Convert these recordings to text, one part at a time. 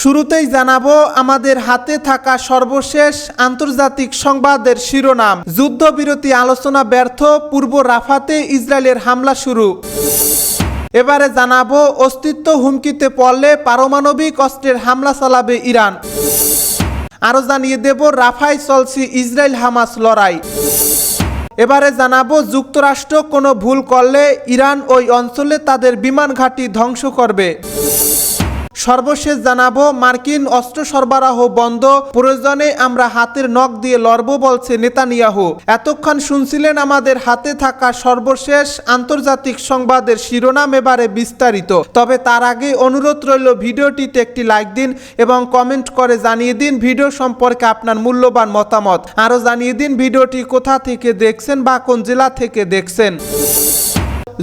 শুরুতেই জানাব, আমাদের হাতে থাকা সর্বশেষ আন্তর্জাতিক সংবাদের শিরোনাম। যুদ্ধবিরতি আলোচনা ব্যর্থ, পূর্ব রাফাতে ইসরায়েলের হামলা শুরু। এবারে জানাব, অস্তিত্ব হুমকিতে পড়লে পারমাণবিক অস্ত্রের হামলা চালাবে ইরান। আরও জানিয়ে দেব, রাফায় চলছে ইসরায়েল হামাস লড়াই। এবারে জানাব, যুক্তরাষ্ট্র কোনো ভুল করলে ইরান ওই অঞ্চলে তাদের বিমান ঘাঁটি ধ্বংস করবে। সর্বশেষ জানাব, মার্কিন অস্ত্র সরবরাহ বন্ধ, প্রয়োজনে আমরা হাতের নখ দিয়ে লড়ব বলছে নেতানিয়াহু। এতক্ষণ শুনছিলেন আমাদের হাতে থাকা সর্বশেষ আন্তর্জাতিক সংবাদের শিরোনাম এবারে বিস্তারিত। তবে তার আগে অনুরোধ রইল ভিডিওটিতে একটি লাইক দিন এবং কমেন্ট করে জানিয়ে দিন ভিডিও সম্পর্কে আপনার মূল্যবান মতামত। আরও জানিয়ে দিন ভিডিওটি কোথা থেকে দেখছেন বা কোন জেলা থেকে দেখছেন।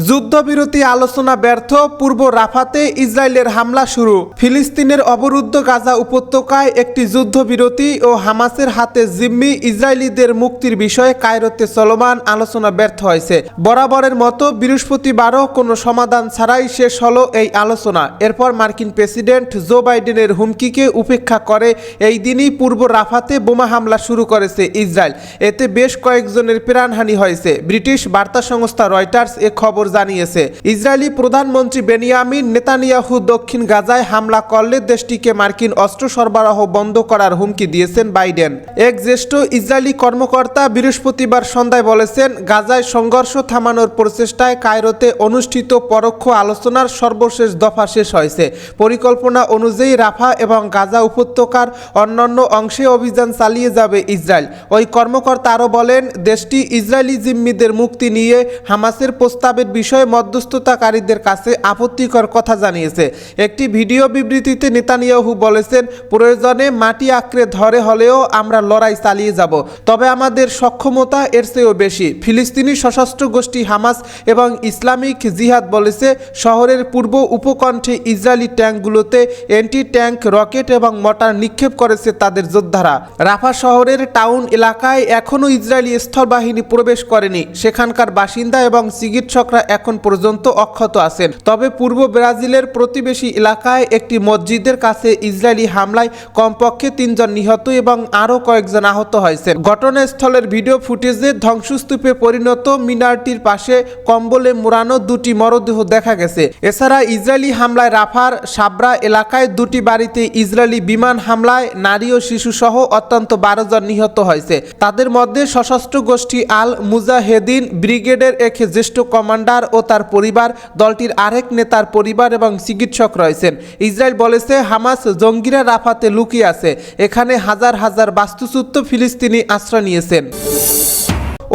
যুদ্ধবিরতি আলোচনা ব্যর্থ, পূর্ব রাফাতে ইসরায়েলের হামলা শুরু। ফিলিস্তিনের অবরুদ্ধ গাজা উপত্যকায় একটি যুদ্ধবিরতি ও হামাসের হাতে জিম্মি ইসরায়েলিদের মুক্তির বিষয়ে কায়রোতে চলমান আলোচনা ব্যর্থ হয়েছে। বরাবরের মতো বৃহস্পতিবারও কোনো সমাধান ছাড়াই শেষ হলো এই আলোচনা। এরপর মার্কিন প্রেসিডেন্ট জো বাইডেনের হুমকিকে উপেক্ষা করে এই দিনই পূর্ব রাফাতে বোমা হামলা শুরু করেছে ইসরায়েল। এতে বেশ কয়েকজনের প্রাণহানি হয়েছে। ব্রিটিশ বার্তা সংস্থা রয়টার্স এ খবর জানিয়েছে। ইসরায়েলি প্রধানমন্ত্রী বেনিয়ামিন নেতানিয়াহু দক্ষিণ গাজায় হামলা করলে দেশটিকে মার্কিন অস্ত্র সরবরাহ বন্ধ করার হুমকি দিয়েছেন বাইডেন। এক জ্যেষ্ঠ ইসরায়েলি কর্মকর্তা বৃহস্পতিবার সন্ধ্যায় বলেছেন, গাজায় সংঘর্ষ থামানোর প্রচেষ্টায় কায়রোতে অনুষ্ঠিত পরোক্ষ আলোচনার সর্বশেষ দফা শেষ হয়েছে। পরিকল্পনা অনুযায়ী রাফা এবং গাজা উপত্যকার অন্যান্য অংশে অভিযান চালিয়ে যাবে ইসরায়েল। ওই কর্মকর্তা আরও বলেন, দেশটি ইসরায়েলি জিম্মিদের মুক্তি নিয়ে হামাসের প্রস্তাবের বিষয়ে মধ্যস্থতাকারীদের কাছে আপত্তিকর কথা জানিয়েছে। একটি ভিডিও বিবৃতিতে নেতানিয়াহু বলেছেন, প্রয়োজনে মাটি আঁকড়ে ধরে হলেও আমরা লড়াই চালিয়ে যাব। তবে আমাদের সক্ষমতা এর চেয়েও বেশি। ফিলিস্তিনি সশস্ত্র গোষ্ঠী হামাস এবং ইসলামিক জিহাদ বলেছে, শহরের পূর্ব উপকণ্ঠে ইসরায়েলি ট্যাঙ্কগুলোতে অ্যান্টি ট্যাঙ্ক রকেট এবং মটার নিক্ষেপ করেছে তাদের যোদ্ধারা। রাফা শহরের টাউন এলাকায় এখনও ইসরায়েলি স্থলবাহিনী প্রবেশ করেনি। সেখানকার বাসিন্দা এবং চিকিৎসকরা এখন পর্যন্ত অক্ষত আছেন। তবে পূর্ব ব্রাজিলের প্রতিবেশী এলাকায় একটি মসজিদের কাছে ইসরায়েলি হামলায় কমপক্ষে তিনজন নিহত এবং আরও কয়েকজন আহত হয়েছেন। ঘটনাস্থলের ভিডিও ফুটেজে ধ্বংসস্তূপে পরিণত মিনারটির পাশে কম্বলে মোড়ানো দুটি মরদেহ দেখা গেছে। এছাড়া ইসরায়েলি হামলায় রাফার সাবরা এলাকায় দুটি বাড়িতে ইসরায়েলি বিমান হামলায় নারী ও শিশু সহ অত্যন্ত বারো জন নিহত হয়েছে। তাদের মধ্যে সশস্ত্র গোষ্ঠী আল মুজাহেদিন ব্রিগেডের এক জ্যেষ্ঠ কমান্ডার ও তার পরিবার, দলটির আরেক নেতার পরিবার এবং চিকিৎসক রয়েছেন। ইসরায়েল বলেছে, হামাস জঙ্গিরা রাফাতে লুকিয়ে আছে। এখানে হাজার হাজার বাস্তুচ্যুত ফিলিস্তিনি আশ্রয় নিয়েছেন।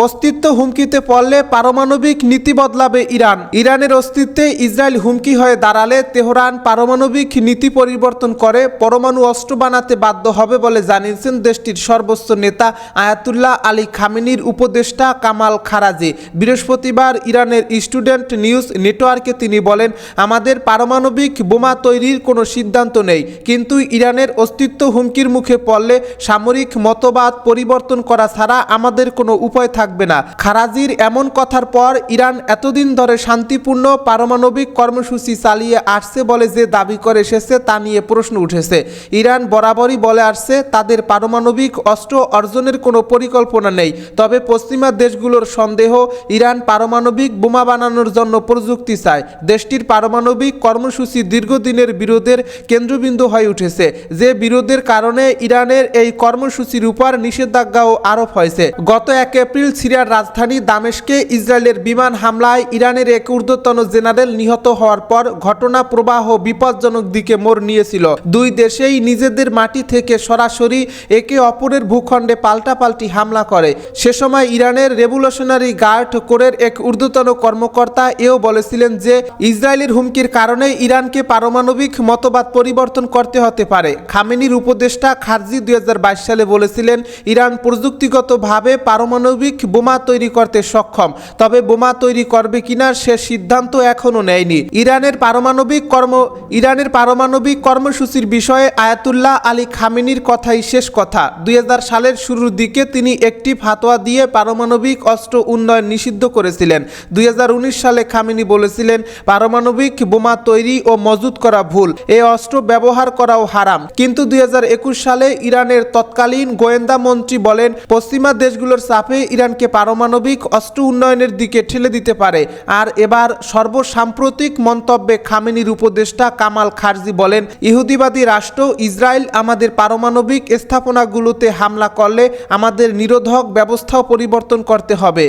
অস্তিত্ব হুমকিতে পড়লে পারমাণবিক নীতি বদলাবে ইরান। ইরানের অস্তিত্বে ইসরায়েল হুমকি হয়ে দাঁড়ালে তেহরান পারমাণবিক নীতি পরিবর্তন করে পরমাণু অস্ত্র বানাতে বাধ্য হবে বলে জানিয়েছেন দেশটির সর্বোচ্চ নেতা আয়াতুল্লাহ আলী খামেনির উপদেষ্টা কামাল খারাজি। বৃহস্পতিবার ইরানের স্টুডেন্ট নিউজ নেটওয়ার্কে তিনি বলেন, আমাদের পারমাণবিক বোমা তৈরির কোনো সিদ্ধান্ত নেই, কিন্তু ইরানের অস্তিত্ব হুমকির মুখে পড়লে সামরিক মতবাদ পরিবর্তন করা ছাড়া আমাদের কোনো উপায় থাকবে না। খারাজির এমন কথার পর ইরান এতদিন ধরে শান্তিপূর্ণ পারমাণবিক কর্মসূচি চালিয়ে আসছে বলে যে দাবি করে এসেছে তা নিয়ে প্রশ্ন উঠেছে। ইরান বরাবরই বলে আসছে, তাদের পারমাণবিক অস্ত্র অর্জনের কোনো পরিকল্পনা নেই। তবে পশ্চিমা দেশগুলোর সন্দেহ, ইরান পারমাণবিক বোমা বানানোর জন্য প্রযুক্তি চায়। দেশটির পারমাণবিক কর্মসূচি দীর্ঘদিনের বিরোধের কেন্দ্রবিন্দু হয়ে উঠেছে, যে বিরোধের কারণে ইরানের এই কর্মসূচির উপর নিষেধাজ্ঞাও আরোপ হয়েছে। গত এক এপ্রিল সিরিয়ার রাজধানী দামেশকে ইসরায়েলের বিমান হামলায় ইরানের এক ঊর্ধ্বতন জেনারেল নিহত হওয়ার পর ঘটনা, প্রবাহ বিপজ্জনক দিকে মোড় নিয়েছিল। দুই দেশেই নিজেদের মাটি থেকে সরাসরি একে অপরের ভূখণ্ডে পাল্টাপাল্টি হামলা করে। সে সময় ইরানের রেভলিউশনারি গার্ড কোরের এক ঊর্ধ্বতন কর্মকর্তা এও বলেছিলেন যে, ইসরায়েলের হুমকির কারণে ইরানকে পারমাণবিক মতবাদ পরিবর্তন করতে হতে পারে। খামেনির উপদেষ্টা খারজি দুই হাজার বাইশ সালে বলেছিলেন, ইরান প্রযুক্তিগতভাবে পারমাণবিক বোমা তৈরি করতে সক্ষম? তবে বোমা তৈরি করবে কিনা সে সিদ্ধান্ত এখনও নেয়নি। ইরানের পারমাণবিক কর্ম, ইরানের পারমাণবিক কর্মসূচির বিষয়ে আয়াতুল্লাহ আলী খামেনির কথাই শেষ কথা। দুই সালের শুরুর দিকে তিনি একটি ফাতোয়া দিয়ে পারমাণবিক অস্ত্র উন্নয়ন নিষিদ্ধ করেছিলেন। দুই হাজার উনিশ সালে খামেনি বলেছিলেন, পারমাণবিক বোমা তৈরি ও মজুত করা ভুল এই অস্ত্র ব্যবহার করাও হারাম। কিন্তু দুই হাজার একুশ সালে ইরানের তৎকালীন গোয়েন্দা মন্ত্রী বলেন, পশ্চিমা দেশগুলোর চাপে ইরানকে পারমাণবিক অস্ত্র উন্নয়নের দিকে ঠেলে দিতে পারে। আর এবার সর্বসাম্প্রতিক মন্তব্যে খামেনির উপদেষ্টা কামাল খারজি বলেন, ইহুদিবাদী রাষ্ট্র ইসরায়েল আমাদের পারমাণবিক স্থাপনাগুলোতে হামলা করলে আমাদের নিরোধক ব্যবস্থাও পরিবর্তন করতে হবে।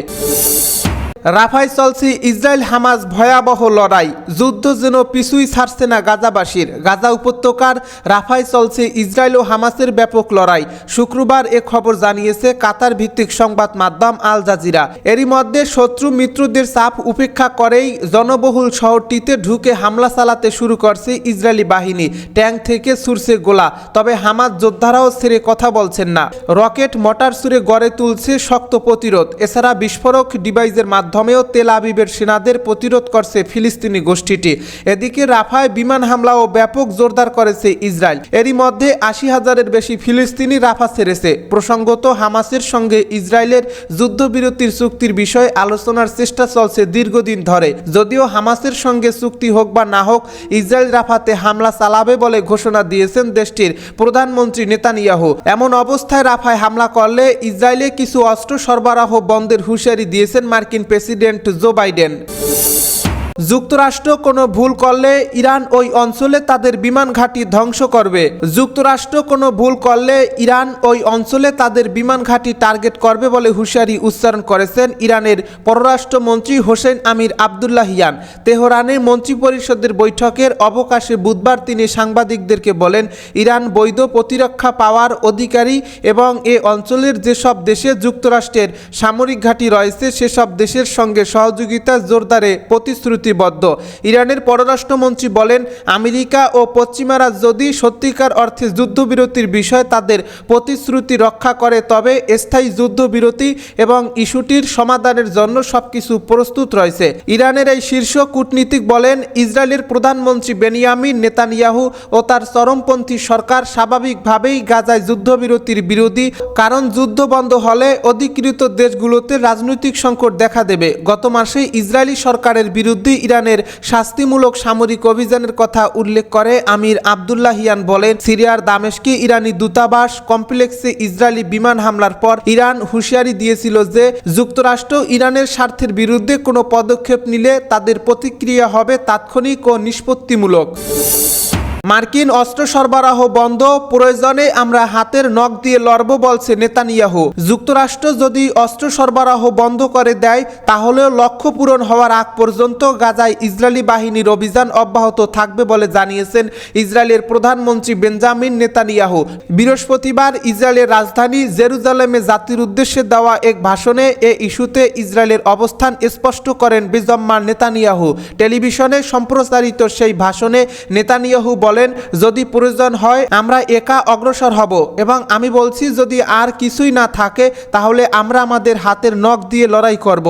রাফায় চলছে ইসরায়েল হামাজ ভয়াবহ লড়াই। যুদ্ধ যেন পিছুই ছাড়ছে না গাজাবাসীর। গাজা উপত্যকার রাফায় চলছে ইসরায়েল ও হামাসের ব্যাপক লড়াই। শুক্রবার এ খবর জানিয়েছে কাতার ভিত্তিক সংবাদ মাধ্যম আল জাজিরা। এরই মধ্যে শত্রু মিত্রদের চাপ উপেক্ষা করেই জনবহুল শহরটিতে ঢুকে হামলা চালাতে শুরু করছে ইসরায়েলি বাহিনী। ট্যাঙ্ক থেকে ছুড়ছে গোলা। তবে হামাজ যোদ্ধারাও ছেড়ে কথা বলছেন না। রকেট, মটার সুরে গড়ে তুলছে শক্ত প্রতিরোধ। এছাড়া বিস্ফোরক ডিভাইসের মাধ্যমেও তেল আবিবের সেনাদের প্রতিরোধ করছে ফিলিস্তিনি গোষ্ঠীটি। এদিকে রাফায় বিমান হামলা ও ব্যাপক জোরদার করেছে ইসরায়েল। এরই মধ্যে আশি হাজারের বেশি ফিলিস্তিনি রাফা ছেড়েছে। প্রসঙ্গত, হামাসের সঙ্গে ইসরায়েলের যুদ্ধবিরতির চুক্তির বিষয়ে আলোচনার চেষ্টা চলছে দীর্ঘদিন ধরে। যদিও হামাসের সঙ্গে চুক্তি হোক বা না হোক, ইসরায়েল রাফাতে হামলা চালাবে বলে ঘোষণা দিয়েছেন দেশটির প্রধানমন্ত্রী নেতানিয়াহু। এমন অবস্থায় রাফায় হামলা করলে ইসরায়েলে কিছু অস্ত্র সরবরাহ বন্ধের হুঁশিয়ারি দিয়েছেন মার্কিন প্রেসিডেন্ট জো বাইডেন। যুক্তরাষ্ট্র কোনো ভুল করলে ইরান ওই অঞ্চলে তাদের বিমান ঘাঁটি ধ্বংস করবে। যুক্তরাষ্ট্র কোনো ভুল করলে ইরান ওই অঞ্চলে তাদের বিমান ঘাঁটি টার্গেট করবে বলে হুঁশিয়ারি উচ্চারণ করেছেন ইরানের পররাষ্ট্রমন্ত্রী হোসেন আমির আবদুল্লাহিয়ান তেহরানের মন্ত্রিপরিষদের বৈঠকের অবকাশে বুধবার তিনি সাংবাদিকদেরকে বলেন, ইরান বৈধ প্রতিরক্ষা পাওয়ার অধিকারী এবং এ অঞ্চলের যেসব দেশে যুক্তরাষ্ট্রের সামরিক ঘাঁটি রয়েছে, সেসব দেশের সঙ্গে সহযোগিতা জোরদারে প্রতিশ্রুতিবদ্ধ। ইরানের পররাষ্ট্রমন্ত্রী বলেন, আমেরিকা ও পশ্চিমারা যদি সত্যিকার অর্থে যুদ্ধবিরতির বিষয়ে তাদের প্রতিশ্রুতি রক্ষা করে, তবে স্থায়ী যুদ্ধবিরতি এবং ইস্যুটির সমাধানের জন্য সবকিছু প্রস্তুত রয়েছে। ইরানের এই শীর্ষ কূটনীতিক বলেন, ইসরায়েলের প্রধানমন্ত্রী বেনিয়ামিন নেতানিয়াহু ও তার চরমপন্থী সরকার স্বাভাবিকভাবেই গাজায় যুদ্ধবিরতির বিরোধী, কারণ যুদ্ধ বন্ধ হলে অধিকৃত দেশগুলোতে রাজনৈতিক সংকট দেখা দেবে। গত মাসে ইসরায়েলি সরকারের বিরুদ্ধে ইরানের শাস্তিমূলক সামরিক অভিযানের কথা উল্লেখ করে আমির আবদুল্লাহ হিয়ান বলেন, সিরিয়ার দামেশকে ইরানি দূতাবাস কমপ্লেক্সে ইসরায়েলি বিমান হামলার পর ইরান হুঁশিয়ারি দিয়েছিল যে, যুক্তরাষ্ট্র ইরানের স্বার্থের বিরুদ্ধে কোনো পদক্ষেপ নিলে তাদের প্রতিক্রিয়া হবে তাৎক্ষণিক ও নিষ্পত্তিমূলক। মার্কিন অস্ত্র সরবরাহ বন্ধ, প্রয়োজনে আমরা হাতের নখ দিয়ে লড়ব, বলছে নেতানিয়াহু। যুক্তরাষ্ট্র যদি অস্ত্র সরবরাহ বন্ধ করে দেয়, তাহলেও লক্ষ্য পূরণ হওয়ার আগ পর্যন্ত গাজায় ইসরায়েলি বাহিনীর অভিযান অব্যাহত থাকবে বলে জানিয়েছেন ইসরায়েলের প্রধানমন্ত্রী বেঞ্জামিন নেতানিয়াহু। বৃহস্পতিবার ইসরায়েলের রাজধানী জেরুজালেমে জাতির উদ্দেশ্যে দেওয়া এক ভাষণে এ ইস্যুতে ইসরায়েলের অবস্থান স্পষ্ট করেন বেজম্মার নেতানিয়াহু। টেলিভিশনে সম্প্রচারিত সেই ভাষণে নেতানিয়াহু বলেন, যদি প্রয়োজন হয়, আমরা একা অগ্রসর হব এবং আমি বলছি, যদি আর কিছুই না থাকে, তাহলে আমরা আমাদের হাতের নখ দিয়ে লড়াই করব।